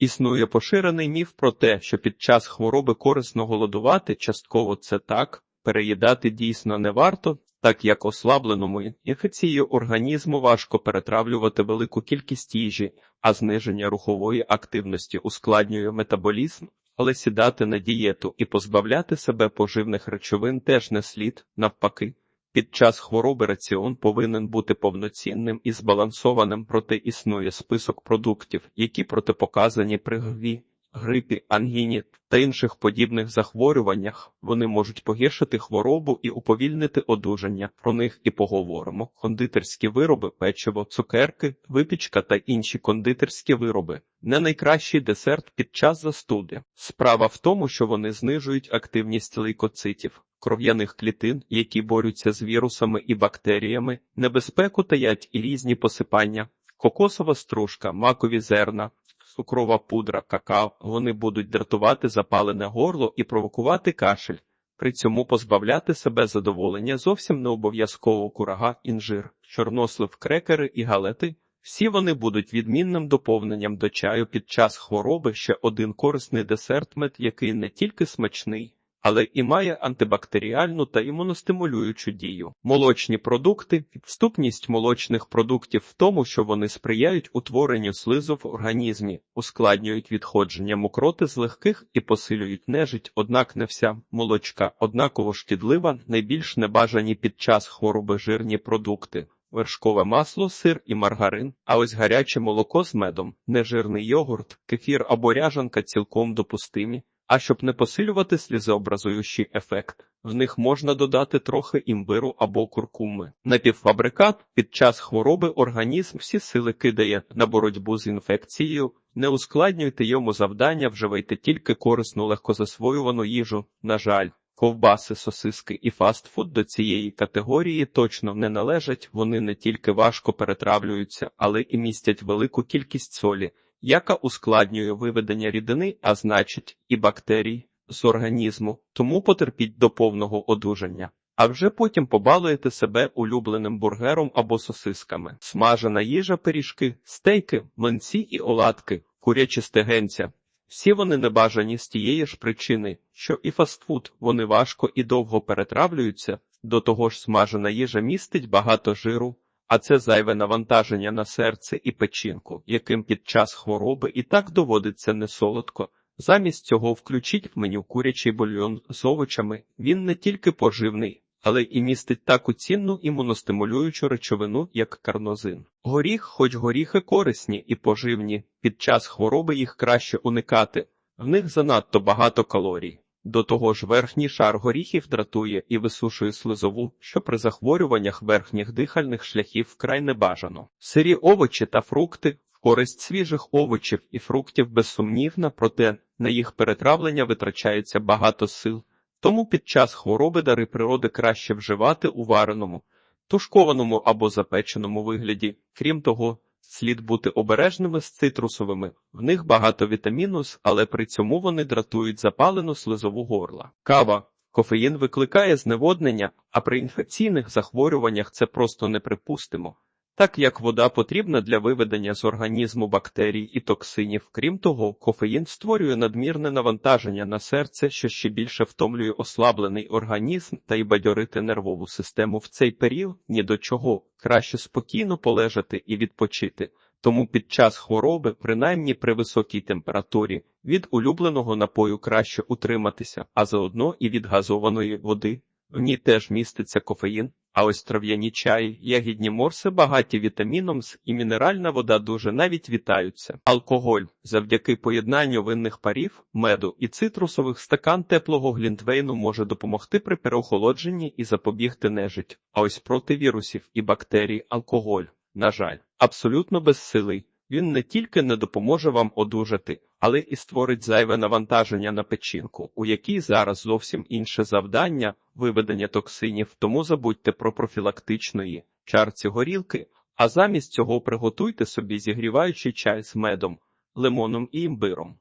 Існує поширений міф про те, що під час хвороби корисно голодувати, частково це так, переїдати дійсно не варто, так як ослабленому інфекцією організму важко перетравлювати велику кількість їжі, а зниження рухової активності ускладнює метаболізм, але сідати на дієту і позбавляти себе поживних речовин теж не слід, навпаки. Під час хвороби раціон повинен бути повноцінним і збалансованим, проте існує список продуктів, які протипоказані при гві, грипі, ангіні та інших подібних захворюваннях. Вони можуть погіршити хворобу і уповільнити одужання. Про них і поговоримо. Кондитерські вироби, печиво, цукерки, випічка та інші кондитерські вироби не найкращий десерт під час застуди. Справа в тому, що вони знижують активність лейкоцитів кров'яних клітин, які борються з вірусами і бактеріями, небезпеку таять і різні посипання, кокосова стружка, макові зерна, цукрова пудра, какао. Вони будуть дратувати запалене горло і провокувати кашель. При цьому позбавляти себе задоволення зовсім не обов'язково курага, інжир, чорнослив, крекери і галети. Всі вони будуть відмінним доповненням до чаю під час хвороби ще один корисний десерт мед, який не тільки смачний, але і має антибактеріальну та імуностимулюючу дію. Молочні продукти відступність молочних продуктів в тому, що вони сприяють утворенню слизу в організмі, ускладнюють відходження мокроти з легких і посилюють нежить, однак не вся молочка однаково шкідлива, найбільш небажані під час хвороби жирні продукти. Вершкове масло, сир і маргарин, а ось гаряче молоко з медом, нежирний йогурт, кефір або ряжанка цілком допустимі. А щоб не посилювати слізообразуючий ефект, в них можна додати трохи імбиру або куркуми. Напівфабрикат під час хвороби організм всі сили кидає на боротьбу з інфекцією. Не ускладнюйте йому завдання, вживайте тільки корисну легкозасвоювану їжу. На жаль, ковбаси, сосиски і фастфуд до цієї категорії точно не належать. Вони не тільки важко перетравлюються, але і містять велику кількість солі яка ускладнює виведення рідини, а значить, і бактерій з організму, тому потерпіть до повного одужання. А вже потім побалуєте себе улюбленим бургером або сосисками, смажена їжа, пиріжки, стейки, млинці і оладки, курячі стегенця. Всі вони небажані з тієї ж причини, що і фастфуд вони важко і довго перетравлюються, до того ж смажена їжа містить багато жиру, а це зайве навантаження на серце і печінку, яким під час хвороби і так доводиться не солодко. Замість цього включіть в меню курячий бульйон з овочами. Він не тільки поживний, але і містить таку цінну імуностимулюючу речовину, як карнозин. Горіх, хоч горіхи корисні і поживні, під час хвороби їх краще уникати, в них занадто багато калорій. До того ж, верхній шар горіхів дратує і висушує слизову, що при захворюваннях верхніх дихальних шляхів вкрай не бажано. Сирі овочі та фрукти в користь свіжих овочів і фруктів безсумнівна, проте на їх перетравлення витрачається багато сил. Тому під час хвороби дари природи краще вживати у вареному, тушкованому або запеченому вигляді. Крім того, Слід бути обережними з цитрусовими, в них багато вітаміну, але при цьому вони дратують запалену слизову горла. Кава. Кофеїн викликає зневоднення, а при інфекційних захворюваннях це просто неприпустимо. Так як вода потрібна для виведення з організму бактерій і токсинів, крім того, кофеїн створює надмірне навантаження на серце, що ще більше втомлює ослаблений організм та й бадьорити нервову систему в цей період ні до чого краще спокійно полежати і відпочити. Тому під час хвороби, принаймні при високій температурі, від улюбленого напою краще утриматися, а заодно і від газованої води. В ній теж міститься кофеїн, а ось трав'яні чаї, ягідні морси багаті вітаміном і мінеральна вода дуже навіть вітаються. Алкоголь завдяки поєднанню винних парів, меду і цитрусових стакан теплого глінтвейну може допомогти при переохолодженні і запобігти нежить. А ось проти вірусів і бактерій алкоголь, на жаль, абсолютно безсилий. Він не тільки не допоможе вам одужати, але і створить зайве навантаження на печінку, у якій зараз зовсім інше завдання виведення токсинів, тому забудьте про профілактичної чарці горілки, а замість цього приготуйте собі зігріваючий чай з медом, лимоном і імбиром.